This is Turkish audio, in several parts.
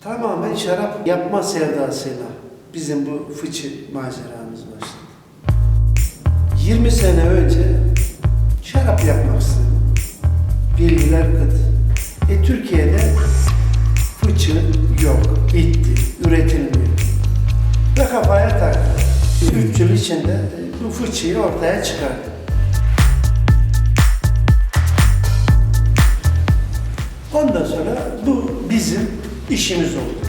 Tamamen şarap yapma sevdasıyla bizim bu fıçı maceramız başladı. 20 sene önce şarap yapmak istedim. Bilgiler kıt. E Türkiye'de fıçı yok, bitti, üretilmiyor. Ve kafaya taktım. 3 yıl içinde bu fıçıyı ortaya çıkardım. Ondan sonra bu bizim işimiz oldu.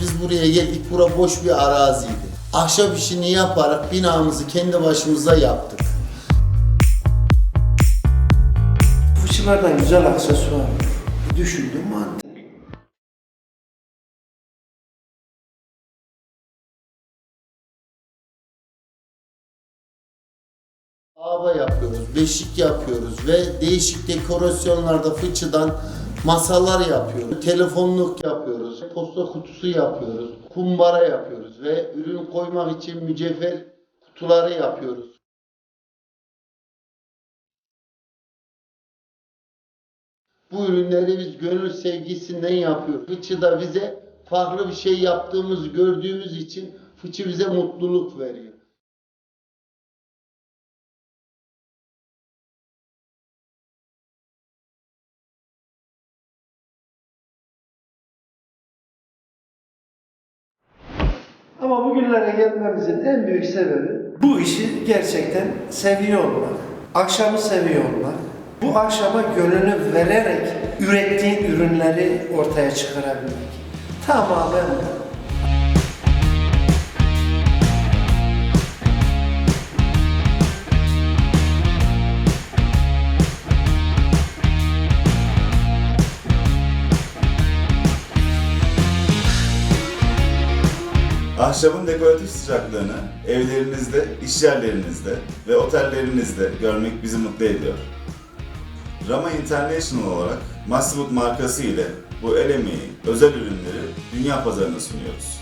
Biz buraya geldik, bura boş bir araziydi. Ahşap işini yaparak binamızı kendi başımıza yaptık. Fıçılardan güzel aksesuar. Düşündüm mantık. Aba yapıyoruz, beşik yapıyoruz ve değişik dekorasyonlarda fıçıdan masalar yapıyoruz. Telefonluk yapıyoruz, posta kutusu yapıyoruz, kumbara yapıyoruz ve ürün koymak için mücevher kutuları yapıyoruz. Bu ürünleri biz gönül sevgisinden yapıyoruz. Fıçı da bize farklı bir şey yaptığımızı gördüğümüz için fıçı bize mutluluk veriyor. Ama bugünlere gelmemizin en büyük sebebi bu işi gerçekten seviyor olmak. Akşamı seviyor olmak. Bu akşama gönlünü vererek ürettiğin ürünleri ortaya çıkarabilmek. Tamamen bu. Ahşabın dekoratif sıcaklığını evlerinizde, iş yerlerinizde ve otellerinizde görmek bizi mutlu ediyor. Rama International olarak Masswood markası ile bu el emeği, özel ürünleri dünya pazarına sunuyoruz.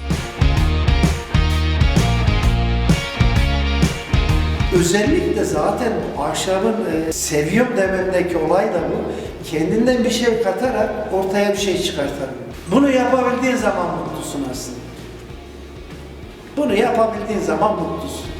Özellikle zaten bu ahşabın e, seviyorum dememdeki olay da bu. Kendinden bir şey katarak ortaya bir şey çıkartabilmek. Bunu yapabildiğin zaman mutlusun aslında. Bunu yapabildiğin zaman mutlusun.